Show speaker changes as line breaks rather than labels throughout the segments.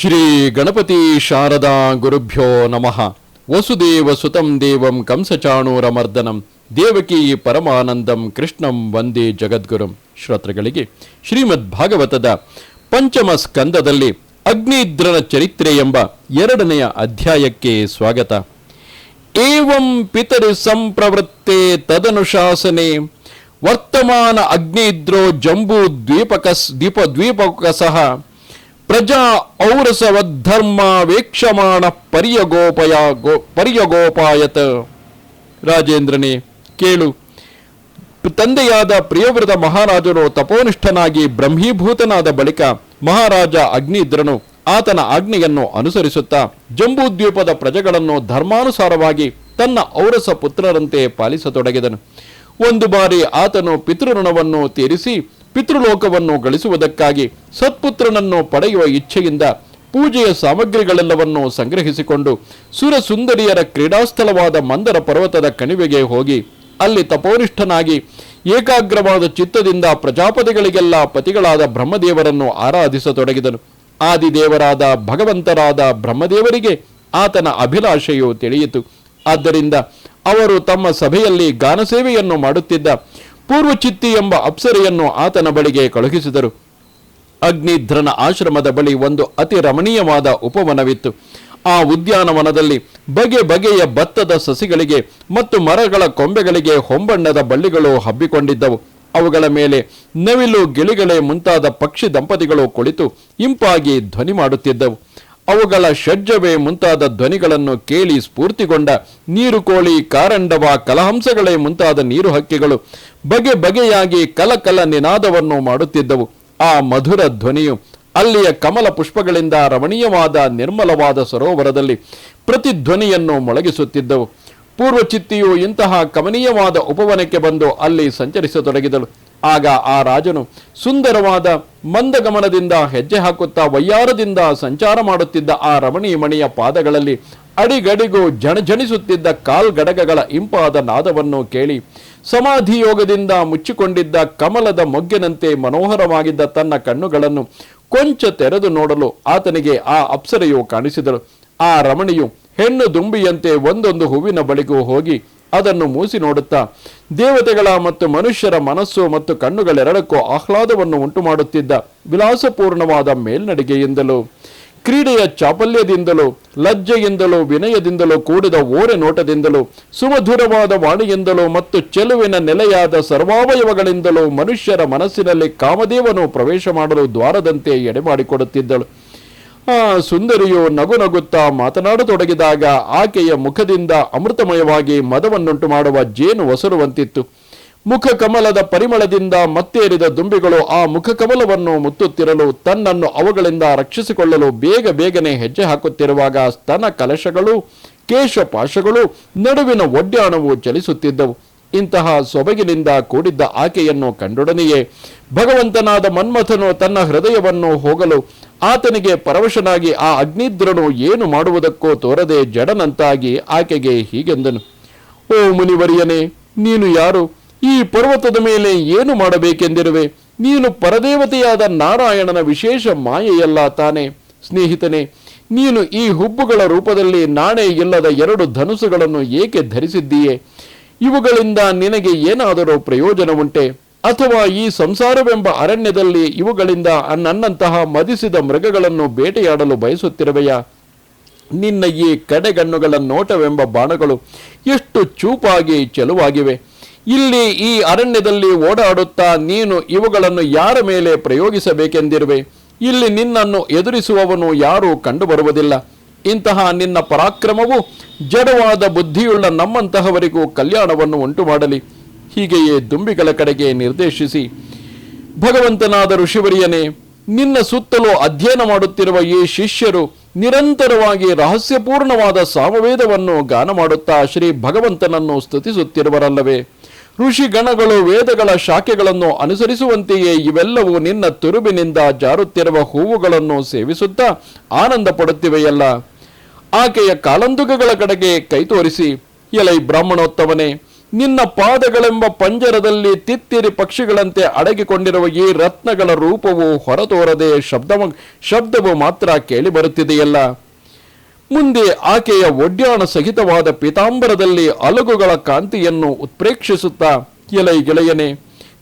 ಶ್ರೀ ಗಣಪತಿ ಶಾರದಾ ಗುರುಭ್ಯೋ ನಮಃ. ವಸುದೇವ ಸುತಂ ದೇವಂ ಕಂಸಚಾಣೂರಮರ್ದನಂ ದೇವಕಿ ಪರಮಾನಂದಂ ಕೃಷ್ಣಂ ವಂದೇ ಜಗದ್ಗುರುಂ. ಶ್ರೋತೃಗಳಿಗೆ ಶ್ರೀಮದ್ ಭಾಗವತದ ಪಂಚಮ ಸ್ಕಂದದಲ್ಲಿ ಅಗ್ನಿದ್ರನ ಚರಿತ್ರೆ ಎಂಬ ಎರಡನೆಯ ಅಧ್ಯಾಯಕ್ಕೆ ಸ್ವಾಗತ. ಏವಂ ಪಿತರಿ ಸಂಪ್ರವೃತ್ತೆ ತದನುಶಾಸನೆ ವರ್ತಮಾನ ಅಗ್ನಿದ್ರೋ ಜಂಬೂ ದ್ವೀಪಕ ದ್ವೀಪಕಸಃ ಪ್ರಜಾ ಔರಸವದ್ಧರ್ಮ ವೇಕ್ಷಮಾಣ ಪರ್ಯಗೋಪಯ ಗೋ, ಪರ್ಯಗೋಪಾಯತ. ರಾಜೇಂದ್ರನೇ, ಕೇಳು. ತಂದೆಯಾದ ಪ್ರಿಯವ್ರತ ಮಹಾರಾಜನು ತಪೋನಿಷ್ಠನಾಗಿ ಬ್ರಹ್ಮೀಭೂತನಾದ ಬಳಿಕ ಮಹಾರಾಜ ಅಗ್ನಿದ್ರನು. ಆತನ ಆಜ್ಞೆಯನ್ನು ಅನುಸರಿಸುತ್ತಾ ಜಂಬೂದ್ವೀಪದ ಪ್ರಜೆಗಳನ್ನು ಧರ್ಮಾನುಸಾರವಾಗಿ ತನ್ನ ಔರಸ ಪುತ್ರರಂತೆ ಪಾಲಿಸತೊಡಗಿದನು. ಒಂದು ಬಾರಿ ಆತನು ಪಿತೃಋಣವನ್ನು ತೀರಿಸಿ ಪಿತೃಲೋಕವನ್ನು ಗಳಿಸುವುದಕ್ಕಾಗಿ ಸತ್ಪುತ್ರನನ್ನು ಪಡೆಯುವ ಇಚ್ಛೆಯಿಂದ ಪೂಜೆಯ ಸಾಮಗ್ರಿಗಳೆಲ್ಲವನ್ನು ಸಂಗ್ರಹಿಸಿಕೊಂಡು ಸುರಸುಂದರಿಯರ ಕ್ರೀಡಾಸ್ಥಳವಾದ ಮಂದರ ಪರ್ವತದ ಕಣಿವೆಗೆ ಹೋಗಿ ಅಲ್ಲಿ ತಪೋನಿಷ್ಠನಾಗಿ ಏಕಾಗ್ರವಾದ ಚಿತ್ತದಿಂದ ಪ್ರಜಾಪತಿಗಳಿಗೆಲ್ಲ ಪತಿಗಳಾದ ಬ್ರಹ್ಮದೇವರನ್ನು ಆರಾಧಿಸತೊಡಗಿದನು. ಆದಿದೇವರಾದ ಭಗವಂತರಾದ ಬ್ರಹ್ಮದೇವರಿಗೆ ಆತನ ಅಭಿಲಾಷೆಯು ತಿಳಿಯಿತು. ಆದ್ದರಿಂದ ಅವರು ತಮ್ಮ ಸಭೆಯಲ್ಲಿ ಗಾನಸೇವೆಯನ್ನು ಮಾಡುತ್ತಿದ್ದ ಪೂರ್ವಚಿತ್ತಿ ಎಂಬ ಅಪ್ಸರೆಯನ್ನು ಆತನ ಬಳಿಗೆ ಕಳುಹಿಸಿದರು. ಅಗ್ನಿಧ್ರನ ಆಶ್ರಮದ ಬಳಿ ಒಂದು ಅತಿ ರಮಣೀಯವಾದ ಉಪವನವಿತ್ತು. ಆ ಉದ್ಯಾನವನದಲ್ಲಿ ಬಗೆ ಬಗೆಯ ಭತ್ತದ ಸಸಿಗಳಿಗೆ ಮತ್ತು ಮರಗಳ ಕೊಂಬೆಗಳಿಗೆ ಹೊಂಬಣ್ಣದ ಬಳ್ಳಿಗಳು ಹಬ್ಬಿಕೊಂಡಿದ್ದವು. ಅವುಗಳ ಮೇಲೆ ನವಿಲು ಗಿಳಿಗಳೇ ಮುಂತಾದ ಪಕ್ಷಿ ದಂಪತಿಗಳು ಕುಳಿತು ಇಂಪಾಗಿ ಧ್ವನಿ ಮಾಡುತ್ತಿದ್ದವು. ಅವುಗಳ ಷಡ್ಜವೇ ಮುಂತಾದ ಧ್ವನಿಗಳನ್ನು ಕೇಳಿ ಸ್ಫೂರ್ತಿಗೊಂಡ ನೀರು ಕೋಳಿ, ಕಾರಂಡವ, ಕಲಹಂಸಗಳೇ ಮುಂತಾದ ನೀರು ಹಕ್ಕಿಗಳು ಬಗೆ ಬಗೆಯಾಗಿ ಕಲಕಲ ನಿನಾದವನ್ನು ಮಾಡುತ್ತಿದ್ದವು. ಆ ಮಧುರ ಧ್ವನಿಯು ಅಲ್ಲಿಯ ಕಮಲ ಪುಷ್ಪಗಳಿಂದ ರಮಣೀಯವಾದ ನಿರ್ಮಲವಾದ ಸರೋವರದಲ್ಲಿ ಪ್ರತಿಧ್ವನಿಯನ್ನು ಮೊಳಗಿಸುತ್ತಿದ್ದವು. ಪೂರ್ವಚಿತ್ತಿಯು ಇಂತಹ ಕಮನೀಯವಾದ ಉಪವನಕ್ಕೆ ಬಂದು ಅಲ್ಲಿ ಸಂಚರಿಸತೊಡಗಿದಳು. ಆಗ ಆ ರಾಜನು ಸುಂದರವಾದ ಮಂದಗಮನದಿಂದ ಹೆಜ್ಜೆ ಹಾಕುತ್ತಾ ವಯ್ಯಾರದಿಂದ ಸಂಚಾರ ಮಾಡುತ್ತಿದ್ದ ಆ ರಮಣೀಮಣಿಯ ಪಾದಗಳಲ್ಲಿ ಅಡಿಗಡಿಗೂ ಜಣಜಣಿಸುತ್ತಿದ್ದ ಕಾಲ್ಗಡಗಗಳ ಇಂಪಾದ ನಾದವನ್ನು ಕೇಳಿ ಸಮಾಧಿ ಯೋಗದಿಂದ ಮುಚ್ಚಿಕೊಂಡಿದ್ದ ಕಮಲದ ಮೊಗ್ಗಿನಂತೆ ಮನೋಹರವಾಗಿದ್ದ ತನ್ನ ಕಣ್ಣುಗಳನ್ನು ಕೊಂಚ ತೆರೆದು ನೋಡಲು ಆತನಿಗೆ ಆ ಅಪ್ಸರೆಯು ಕಾಣಿಸಿದಳು. ಆ ರಮಣಿಯು ಹೆಣ್ಣು ದುಂಬಿಯಂತೆ ಒಂದೊಂದು ಹೂವಿನ ಬಳಿಗೂ ಹೋಗಿ ಅದನ್ನು ಮೂಸಿ ನೋಡುತ್ತಾ, ದೇವತೆಗಳ ಮತ್ತು ಮನುಷ್ಯರ ಮನಸ್ಸು ಮತ್ತು ಕಣ್ಣುಗಳೆರಡಕ್ಕೂ ಆಹ್ಲಾದವನ್ನು ಉಂಟು ಮಾಡುತ್ತಿದ್ದ ವಿಲಾಸಪೂರ್ಣವಾದ ಮೇಲ್ನಡಿಗೆಯಿಂದಲೂ, ಕ್ರೀಡೆಯ ಚಾಪಲ್ಯದಿಂದಲೂ, ಲಜ್ಜೆಯಿಂದಲೂ, ವಿನಯದಿಂದಲೂ ಕೂಡಿದ ಓರೆ ನೋಟದಿಂದಲೂ, ಸುಮಧುರವಾದ ವಾಣಿಯಿಂದಲೂ ಮತ್ತು ಚೆಲುವಿನ ನೆಲೆಯಾದ ಸರ್ವಾವಯವಗಳಿಂದಲೂ ಮನುಷ್ಯರ ಮನಸ್ಸಿನಲ್ಲಿ ಕಾಮದೇವನು ಪ್ರವೇಶ ಮಾಡಲು ದ್ವಾರದಂತೆ ಎಡೆಮಾಡಿಕೊಡುತ್ತಿದ್ದಳು. ಸುಂದರಿಯು ನಗು ನಗುತ್ತಾ ಮಾತನಾಡತೊಡಗಿದಾಗ ಆಕೆಯ ಮುಖದಿಂದ ಅಮೃತಮಯವಾಗಿ ಮದವನ್ನುಂಟು ಮಾಡುವ ಜೇನು ಒಸರುವಂತಿತ್ತು. ಮುಖ ಕಮಲದ ಪರಿಮಳದಿಂದ ಮತ್ತೇರಿದ ದುಂಬಿಗಳು ಆ ಮುಖ ಕಮಲವನ್ನು ಮುತ್ತುತ್ತಿರಲು ತನ್ನನ್ನು ಅವುಗಳಿಂದ ರಕ್ಷಿಸಿಕೊಳ್ಳಲು ಬೇಗ ಬೇಗನೆ ಹೆಜ್ಜೆ ಹಾಕುತ್ತಿರುವಾಗ ಸ್ತನ ಕಲಶಗಳು, ಕೇಶಪಾಶಗಳು, ನಡುವಿನ ಒಡ್ಯಾಣವು ಚಲಿಸುತ್ತಿದ್ದವು. ಇಂತಹ ಸೊಬಗಿನಿಂದ ಕೂಡಿದ್ದ ಆಕೆಯನ್ನು ಕಂಡೊಡನೆಯೇ ಭಗವಂತನಾದ ಮನ್ಮಥನು ತನ್ನ ಹೃದಯವನ್ನು ಹೋಗಲು ಆತನಿಗೆ ಪರವಶನಾಗಿ ಆ ಅಗ್ನಿದ್ರನು ಏನು ಮಾಡುವುದಕ್ಕೋ ತೋರದೆ ಜಡನಂತಾಗಿ ಆಕೆಗೆ ಹೀಗೆಂದನು, ಓ ಮುನಿವರಿಯನೇ, ನೀನು ಯಾರು? ಈ ಪರ್ವತದ ಮೇಲೆ ಏನು ಮಾಡಬೇಕೆಂದಿರುವೆ? ನೀನು ಪರದೇವತೆಯಾದ ನಾರಾಯಣನ ವಿಶೇಷ ಮಾಯೆಯಲ್ಲ ತಾನೆ. ಸ್ನೇಹಿತನೇ, ನೀನು ಈ ಹುಬ್ಬುಗಳ ರೂಪದಲ್ಲಿ ನಾಣೆ ಇಲ್ಲದ ಎರಡು ಧನುಸುಗಳನ್ನು ಏಕೆ ಧರಿಸಿದ್ದೀಯೆ? ಇವುಗಳಿಂದ ನಿನಗೆ ಏನಾದರೂ ಪ್ರಯೋಜನವುಂಟೆ? ಅಥವಾ ಈ ಸಂಸಾರವೆಂಬ ಅರಣ್ಯದಲ್ಲಿ ಇವುಗಳಿಂದ ನನ್ನಂತಹ ಮದಿಸಿದ ಮೃಗಗಳನ್ನು ಬೇಟೆಯಾಡಲು ಬಯಸುತ್ತಿರುವೆಯಾ? ನಿನ್ನ ಈ ಕಡೆಗಣ್ಣುಗಳ ನೋಟವೆಂಬ ಬಾಣಗಳು ಎಷ್ಟು ಚೂಪಾಗಿ ಚೆಲುವಾಗಿವೆ. ಇಲ್ಲಿ ಈ ಅರಣ್ಯದಲ್ಲಿ ಓಡಾಡುತ್ತಾ ನೀನು ಇವುಗಳನ್ನು ಯಾರ ಮೇಲೆ ಪ್ರಯೋಗಿಸಬೇಕೆಂದಿರುವೆ? ಇಲ್ಲಿ ನಿನ್ನನ್ನು ಎದುರಿಸುವವನು ಯಾರೂ ಕಂಡುಬರುವುದಿಲ್ಲ. ಇಂತಹ ನಿನ್ನ ಪರಾಕ್ರಮವು ಜಡವಾದ ಬುದ್ಧಿಯುಳ್ಳ ನಮ್ಮಂತಹವರಿಗೂ ಕಲ್ಯಾಣವನ್ನು ಉಂಟು ಮಾಡಲಿ ಹೀಗೆಯೇ ದುಂಬಿಗಳ ಕಡೆಗೆ ನಿರ್ದೇಶಿಸಿ, ಭಗವಂತನಾದ ಋಷಿವರಿಯನೇ, ನಿನ್ನ ಸುತ್ತಲೂ ಅಧ್ಯಯನ ಮಾಡುತ್ತಿರುವ ಈ ಶಿಷ್ಯರು ನಿರಂತರವಾಗಿ ರಹಸ್ಯಪೂರ್ಣವಾದ ಸಾಮವೇದವನ್ನು ಗಾನ ಮಾಡುತ್ತಾ ಶ್ರೀ ಭಗವಂತನನ್ನು ಸ್ತುತಿಸುತ್ತಿರುವರಲ್ಲವೇ? ಋಷಿಗಣಗಳು ವೇದಗಳ ಶಾಖೆಗಳನ್ನು ಅನುಸರಿಸುವಂತೆಯೇ ಇವೆಲ್ಲವೂ ನಿನ್ನ ತುರುಬಿನಿಂದ ಜಾರುತ್ತಿರುವ ಹೂವುಗಳನ್ನು ಸೇವಿಸುತ್ತಾ ಆನಂದ ಪಡುತ್ತಿವೆಯಲ್ಲ? ಆಕೆಯ ಕಾಲಂದುಗಗಳ ಕಡೆಗೆ ಕೈ ತೋರಿಸಿ, ಎಲೈ ಬ್ರಾಹ್ಮಣೋತ್ತಮನೇ ನಿನ್ನ ಪಾದಗಳೆಂಬ ಪಂಜರದಲ್ಲಿ ತಿತ್ತಿರಿ ಪಕ್ಷಿಗಳಂತೆ ಅಡಗಿಕೊಂಡಿರುವ ಈ ರತ್ನಗಳ ರೂಪವು ಹೊರತೋರದೆ ಶಬ್ದ ಶಬ್ದವು ಮಾತ್ರ ಕೇಳಿ ಬರುತ್ತಿದೆಯಲ್ಲ? ಮುಂದೆ ಆಕೆಯ ಒಡ್ಯಾಣ ಸಹಿತವಾದ ಪೀತಾಂಬರದಲ್ಲಿ ಅಲಗುಗಳ ಕಾಂತಿಯನ್ನು ಉತ್ಪ್ರೇಕ್ಷಿಸುತ್ತಾ, ಎಲೈ ಗೆಳೆಯನೆ,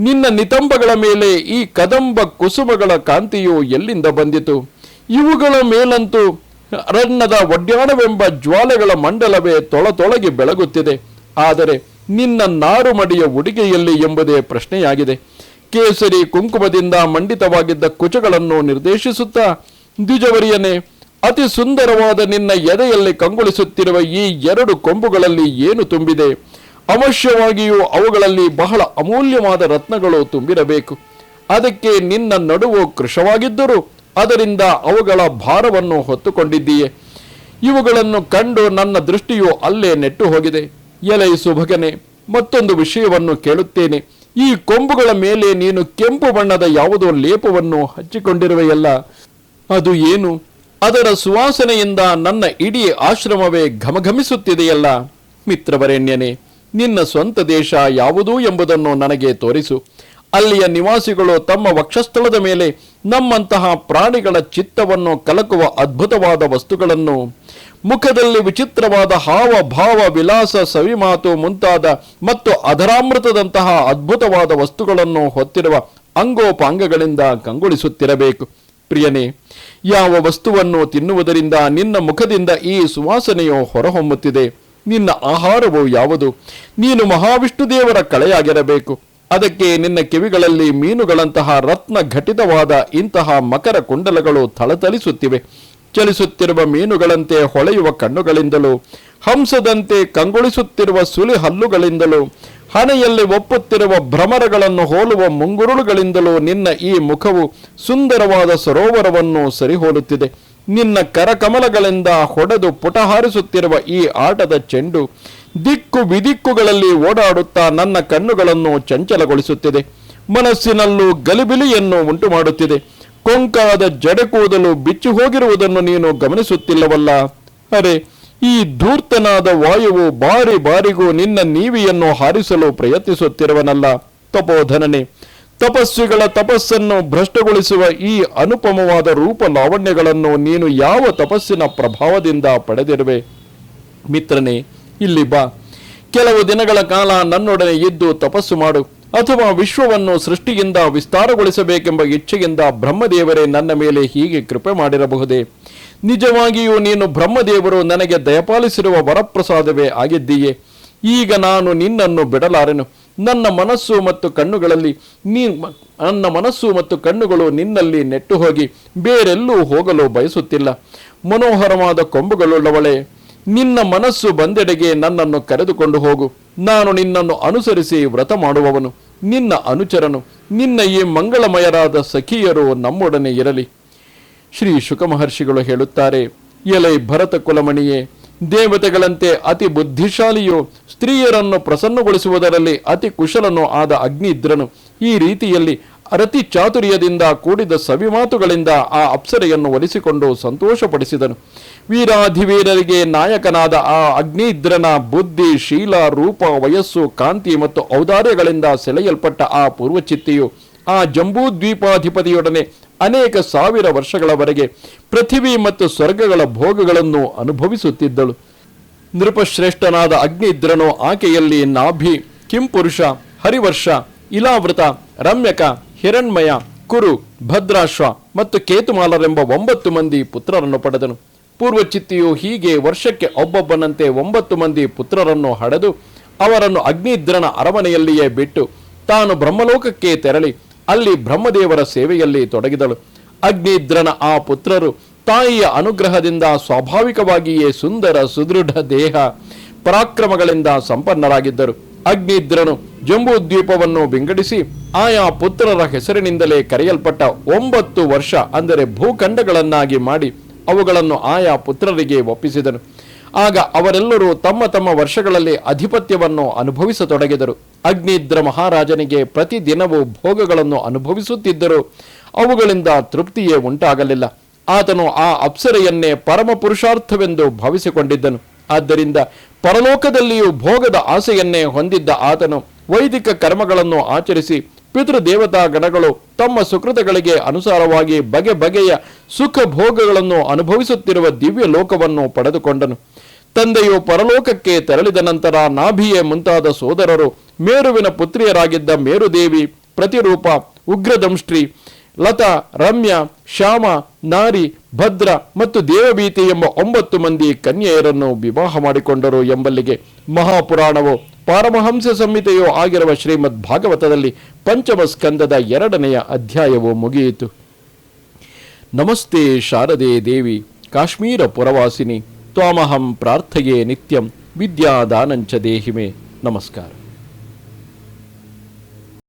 ನಿನ್ನ ನಿತಂಬಗಳ ಮೇಲೆ ಈ ಕದಂಬ ಕುಸುಮಗಳ ಕಾಂತಿಯು ಎಲ್ಲಿಂದ ಬಂದಿತು? ಇವುಗಳ ಮೇಲಂತೂ ರನ್ನದ ಒಡ್ಯಾಣವೆಂಬ ಜ್ವಾಲೆಗಳ ಮಂಡಲವೇ ತೊಳತೊಳಗಿ ಬೆಳಗುತ್ತಿದೆ. ಆದರೆ ನಿನ್ನ ನಾರುಮಡಿಯ ಉಡುಗೆಯಲ್ಲಿ ಎಂಬುದೇ ಪ್ರಶ್ನೆಯಾಗಿದೆ. ಕೇಸರಿ ಕುಂಕುಮದಿಂದ ಮಂಡಿತವಾಗಿದ್ದ ಕುಚಗಳನ್ನು ನಿರ್ದೇಶಿಸುತ್ತಾ, ದ್ವಿಜವರಿಯನೇ, ಅತಿ ಸುಂದರವಾದ ನಿನ್ನ ಎದೆಯಲ್ಲಿ ಕಂಗೊಳಿಸುತ್ತಿರುವ ಈ ಎರಡು ಕೊಂಬುಗಳಲ್ಲಿ ಏನು ತುಂಬಿದೆ? ಅವಶ್ಯವಾಗಿಯೂ ಅವುಗಳಲ್ಲಿ ಬಹಳ ಅಮೂಲ್ಯವಾದ ರತ್ನಗಳು ತುಂಬಿರಬೇಕು. ಅದಕ್ಕೆ ನಿನ್ನ ನಡುವು ಕೃಶವಾಗಿದ್ದರೂ ಅದರಿಂದ ಅವುಗಳ ಭಾರವನ್ನು ಹೊತ್ತುಕೊಂಡಿದ್ದೀಯೆ. ಇವುಗಳನ್ನು ಕಂಡು ನನ್ನ ದೃಷ್ಟಿಯು ಅಲ್ಲೇ ನೆಟ್ಟು ಹೋಗಿದೆ. ಎಲೈ ಸುಭಗನೆ ಮತ್ತೊಂದು ವಿಷಯವನ್ನು ಕೇಳುತ್ತೇನೆ. ಈ ಕೊಂಬುಗಳ ಮೇಲೆ ನೀನು ಕೆಂಪು ಬಣ್ಣದ ಯಾವುದೋ ಲೇಪವನ್ನು ಹಚ್ಚಿಕೊಂಡಿರುವೆಯಲ್ಲ, ಅದು ಏನು? ಅದರ ಸುವಾಸನೆಯಿಂದ ನನ್ನ ಇಡೀ ಆಶ್ರಮವೇ ಘಮಘಮಿಸುತ್ತಿದೆಯಲ್ಲ. ಮಿತ್ರವರೆಣ್ಯನೇ, ನಿನ್ನ ಸ್ವಂತ ದೇಶ ಯಾವುದು ಎಂಬುದನ್ನು ನನಗೆ ತೋರಿಸು. ಅಲ್ಲಿಯ ನಿವಾಸಿಗಳು ತಮ್ಮ ವಕ್ಷಸ್ಥಳದ ಮೇಲೆ ನಮ್ಮಂತಹ ಪ್ರಾಣಿಗಳ ಚಿತ್ತವನ್ನು ಕಲಕುವ ಅದ್ಭುತವಾದ ವಸ್ತುಗಳನ್ನು, ಮುಖದಲ್ಲಿ ವಿಚಿತ್ರವಾದ ಹಾವ ಭಾವ ವಿಲಾಸ ಸವಿಮಾತು ಮುಂತಾದ ಮತ್ತು ಅಧರಾಮೃತದಂತಹ ಅದ್ಭುತವಾದ ವಸ್ತುಗಳನ್ನು ಹೊತ್ತಿರುವ ಅಂಗೋಪಾಂಗಗಳಿಂದ ಕಂಗೊಳಿಸುತ್ತಿರಬೇಕು. ಪ್ರಿಯನೇ, ಯಾವ ವಸ್ತುವನ್ನು ತಿನ್ನುವುದರಿಂದ ನಿನ್ನ ಮುಖದಿಂದ ಈ ಸುವಾಸನೆಯು ಹೊರಹೊಮ್ಮುತ್ತಿದೆ? ನಿನ್ನ ಆಹಾರವು ಯಾವುದು? ನೀನು ಮಹಾವಿಷ್ಣು ದೇವರ ಕಳೆಯಾಗಿರಬೇಕು. ಅದಕ್ಕೆ ನಿನ್ನ ಕಿವಿಗಳಲ್ಲಿ ಮೀನುಗಳಂತಹ ರತ್ನ ಘಟಿತವಾದ ಇಂತಹ ಮಕರ ಕುಂಡಲಗಳು ಥಳಥಳಿಸುತ್ತಿವೆ. ಚಲಿಸುತ್ತಿರುವ ಮೀನುಗಳಂತೆ ಹೊಳೆಯುವ ಕಣ್ಣುಗಳಿಂದಲೂ, ಹಂಸದಂತೆ ಕಂಗೊಳಿಸುತ್ತಿರುವ ಸುಲಿ ಹಲ್ಲುಗಳಿಂದಲೂ, ಹಣೆಯಲ್ಲಿ ಒಪ್ಪುತ್ತಿರುವ ಭ್ರಮರಗಳನ್ನು ಹೋಲುವ ಮುಂಗುರುಳುಗಳಿಂದಲೂ ನಿನ್ನ ಈ ಮುಖವು ಸುಂದರವಾದ ಸರೋವರವನ್ನು ಸರಿಹೋಲುತ್ತಿದೆ. ನಿನ್ನ ಕರಕಮಲಗಳಿಂದ ಹೊಡೆದು ಪುಟ ಹಾರಿಸುತ್ತಿರುವ ಈ ಆಟದ ಚೆಂಡು ದಿಕ್ಕು ವಿದಿಕ್ಕುಗಳಲ್ಲಿ ಓಡಾಡುತ್ತಾ ನನ್ನ ಕಣ್ಣುಗಳನ್ನು ಚಂಚಲಗೊಳಿಸುತ್ತಿದೆ. ಮನಸ್ಸಿನಲ್ಲೂ ಗಲಿಬಿಲಿಯನ್ನು ಉಂಟು ಮಾಡುತ್ತಿದೆ ಕೊಂಕಾದ ಜಡೆ ಕೂದಲು ಬಿಚ್ಚಿ ಹೋಗಿರುವುದನ್ನು ನೀನು ಗಮನಿಸುತ್ತಿಲ್ಲವಲ್ಲ. ಅರೆ, ಈ ಧೂರ್ತನಾದ ವಾಯುವು ಬಾರಿ ಬಾರಿಗೂ ನಿನ್ನ ನೀವಿಯನ್ನು ಹಾರಿಸಲು ಪ್ರಯತ್ನಿಸುತ್ತಿರುವನಲ್ಲ. ತಪೋಧನನೆ, ತಪಸ್ವಿಗಳ ತಪಸ್ಸನ್ನು ಭ್ರಷ್ಟಗೊಳಿಸುವ ಈ ಅನುಪಮವಾದ ರೂಪ ಲಾವಣ್ಯಗಳನ್ನು ನೀನು ಯಾವ ತಪಸ್ಸಿನ ಪ್ರಭಾವದಿಂದ ಪಡೆದಿರುವೆ? ಮಿತ್ರನೇ ಇಲ್ಲಿ ಬಾ. ಕೆಲವು ದಿನಗಳ ಕಾಲ ನನ್ನೊಡನೆ ಇದ್ದು ತಪಸ್ಸು ಮಾಡು. ಅಥವಾ ವಿಶ್ವವನ್ನು ಸೃಷ್ಟಿಯಿಂದ ವಿಸ್ತಾರಗೊಳಿಸಬೇಕೆಂಬ ಇಚ್ಛೆಯಿಂದ ಬ್ರಹ್ಮದೇವರೇ ನನ್ನ ಮೇಲೆ ಹೀಗೆ ಕೃಪೆ ಮಾಡಿರಬಹುದೇ? ನಿಜವಾಗಿಯೂ ನೀನು ಬ್ರಹ್ಮದೇವರು ನನಗೆ ದಯಪಾಲಿಸಿರುವ ವರಪ್ರಸಾದವೇ ಆಗಿದ್ದೀಯೇ. ಈಗ ನಾನು ನಿನ್ನನ್ನು ಬಿಡಲಾರೆನು. ನನ್ನ ಮನಸ್ಸು ಮತ್ತು ಕಣ್ಣುಗಳಲ್ಲಿ ನೀ ನನ್ನ ಮನಸ್ಸು ಮತ್ತು ಕಣ್ಣುಗಳು ನಿನ್ನಲ್ಲಿ ನೆಟ್ಟು ಹೋಗಿ. ಬೇರೆಲ್ಲೂ ಹೋಗಲು ಬಯಸುತ್ತಿಲ್ಲ. ಮನೋಹರವಾದ ಕೊಂಬುಗಳುಳ್ಳವಳೆ ನಿನ್ನ ಮನಸ್ಸು ಬಂದೆಡೆಗೆ ನನ್ನನ್ನು ಕರೆದುಕೊಂಡು ಹೋಗು. ನಾನು ನಿನ್ನನ್ನು ಅನುಸರಿಸಿ ವ್ರತ ಮಾಡುವವನು. ನಿನ್ನ ಅನುಚರನು. ನಿನ್ನ ಈ ಮಂಗಳಮಯರಾದ ಸಖಿಯರು ನಮ್ಮೊಡನೆ ಇರಲಿ. ಶ್ರೀ ಶುಕಮಹರ್ಷಿಗಳು ಹೇಳುತ್ತಾರೆ, ಎಲೈ ಭರತ ಕುಲಮಣಿಯೇ, ದೇವತೆಗಳಂತೆ ಅತಿ ಬುದ್ಧಿಶಾಲಿಯು ಸ್ತ್ರೀಯರನ್ನು ಪ್ರಸನ್ನಗೊಳಿಸುವುದರಲ್ಲಿ ಅತಿ ಕುಶಲನು ಆದ ಅಗ್ನಿ ಇದ್ರನು ಈ ರೀತಿಯಲ್ಲಿ ಅರತಿ ಚಾತುರ್ಯದಿಂದ ಕೂಡಿದ ಸವಿಮಾತುಗಳಿಂದ ಆ ಅಪ್ಸರೆಯನ್ನು ಒಲಿಸಿಕೊಂಡು ಸಂತೋಷಪಡಿಸಿದನು. ವೀರಾಧಿವೀರರಿಗೆ ನಾಯಕನಾದ ಆ ಅಗ್ನಿದ್ರನ ಬುದ್ಧಿ, ಶೀಲ, ರೂಪ, ವಯಸ್ಸು, ಕಾಂತಿ ಮತ್ತು ಔದಾರ್ಯಗಳಿಂದ ಸೆಳೆಯಲ್ಪಟ್ಟ ಆ ಪೂರ್ವಚಿತ್ತಿಯು ಆ ಜಂಬೂದ್ವೀಪಾಧಿಪತಿಯೊಡನೆ ಅನೇಕ ಸಾವಿರ ವರ್ಷಗಳವರೆಗೆ ಪೃಥಿವಿ ಮತ್ತು ಸ್ವರ್ಗಗಳ ಭೋಗಗಳನ್ನು ಅನುಭವಿಸುತ್ತಿದ್ದಳು. ನೃಪಶ್ರೇಷ್ಠನಾದ ಅಗ್ನಿದ್ರನು ಆಕೆಯಲ್ಲಿ ನಾಭಿ, ಕಿಂಪುರುಷ, ಹರಿವರ್ಷ, ಇಲಾವೃತ, ರಮ್ಯಕ ಹಿರಣ್ಮಯ, ಕುರು, ಭದ್ರಾಶ್ವ ಮತ್ತು ಕೇತುಮಾಲರೆಂಬ ಒಂಬತ್ತು ಮಂದಿ ಪುತ್ರರನ್ನು ಪಡೆದನು. ಪೂರ್ವಚಿತ್ತಿಯು ಹೀಗೆ ವರ್ಷಕ್ಕೆ ಒಬ್ಬೊಬ್ಬನಂತೆ ಒಂಬತ್ತು ಮಂದಿ ಪುತ್ರರನ್ನು ಹಡೆದು ಅವರನ್ನು ಅಗ್ನಿದ್ರನ ಅರಮನೆಯಲ್ಲಿಯೇ ಬಿಟ್ಟು ತಾನು ಬ್ರಹ್ಮಲೋಕಕ್ಕೆ ತೆರಳಿ ಅಲ್ಲಿ ಬ್ರಹ್ಮದೇವರ ಸೇವೆಯಲ್ಲಿ ತೊಡಗಿದಳು. ಅಗ್ನಿದ್ರನ ಆ ಪುತ್ರರು ತಾಯಿಯ ಅನುಗ್ರಹದಿಂದ ಸ್ವಾಭಾವಿಕವಾಗಿಯೇ ಸುಂದರ, ಸುದೃಢ ದೇಹ, ಪರಾಕ್ರಮಗಳಿಂದ ಸಂಪನ್ನರಾಗಿದ್ದರು. ಅಗ್ನಿದ್ರನು ಜಂಬೂದ್ವೀಪವನ್ನು ವಿಂಗಡಿಸಿ ಆಯಾ ಪುತ್ರರ ಹೆಸರಿನಿಂದಲೇ ಕರೆಯಲ್ಪಟ್ಟ ಒಂಬತ್ತು ವರ್ಷ, ಅಂದರೆ ಭೂಖಂಡಗಳನ್ನಾಗಿ ಮಾಡಿ ಅವುಗಳನ್ನು ಆಯಾ ಪುತ್ರರಿಗೆ ಒಪ್ಪಿಸಿದನು. ಆಗ ಅವರೆಲ್ಲರೂ ತಮ್ಮ ತಮ್ಮ ವರ್ಷಗಳಲ್ಲಿ ಅಧಿಪತ್ಯವನ್ನು ಅನುಭವಿಸತೊಡಗಿದರು. ಅಗ್ನಿದ್ರ ಮಹಾರಾಜನಿಗೆ ಪ್ರತಿದಿನವೂ ಭೋಗಗಳನ್ನು ಅನುಭವಿಸುತ್ತಿದ್ದರು. ಅವುಗಳಿಂದ ತೃಪ್ತಿಯೇ ಉಂಟಾಗಲಿಲ್ಲ. ಆತನು ಆ ಅಪ್ಸರೆಯನ್ನೇ ಪರಮ ಪುರುಷಾರ್ಥವೆಂದು ಭಾವಿಸಿಕೊಂಡಿದ್ದನು. ಆದ್ದರಿಂದ ಪರಲೋಕದಲ್ಲಿಯೂ ಭೋಗದ ಆಸೆಯನ್ನೇ ಹೊಂದಿದ್ದ ಆತನು ವೈದಿಕ ಕರ್ಮಗಳನ್ನು ಆಚರಿಸಿ ಪಿತೃದೇವತಾ ಗಣಗಳು ತಮ್ಮ ಸುಕೃತಗಳಿಗೆ ಅನುಸಾರವಾಗಿ ಬಗೆ ಬಗೆಯ ಸುಖ ಭೋಗಗಳನ್ನು ಅನುಭವಿಸುತ್ತಿರುವ ದಿವ್ಯ ಲೋಕವನ್ನು ಪಡೆದುಕೊಂಡನು. ತಂದೆಯು ಪರಲೋಕಕ್ಕೆ ತೆರಳಿದ ನಂತರ ನಾಭಿಯೇ ಮುಂತಾದ ಸೋದರರು ಮೇರುವಿನ ಪುತ್ರಿಯರಾಗಿದ್ದ ಮೇರುದೇವಿ, ಪ್ರತಿರೂಪ, ಉಗ್ರದಂಷ್ಟ್ರಿ ಲತಾ, ರಮ್ಯ, ಶ್ಯಾಮ, ನಾರಿ, ಭದ್ರ ಮತ್ತು ದೇವಭೀತಿ ಎಂಬ ಒಂಬತ್ತು ಮಂದಿ ಕನ್ಯೆಯರನ್ನು ವಿವಾಹ ಮಾಡಿಕೊಂಡರು ಎಂಬಲ್ಲಿಗೆ ಮಹಾಪುರಾಣವು. ಪಾರಮಹಂಸ ಸಂಹಿತೆಯೂ ಆಗಿರುವ ಶ್ರೀಮದ್ ಭಾಗವತದಲ್ಲಿ ಪಂಚಮ ಸ್ಕಂದದ ಎರಡನೆಯ ಅಧ್ಯಾಯವು ಮುಗಿಯಿತು. ನಮಸ್ತೆ ಶಾರದೆ ದೇವಿ, ಕಾಶ್ಮೀರ ಪುರವಾಸಿನಿ, ತ್ವಾಮಹಂ ಪ್ರಾರ್ಥಯೇ ನಿತ್ಯಂ, ವಿದ್ಯಾದಾನಂಚ ದೇಹಿಮೆ. ನಮಸ್ಕಾರ.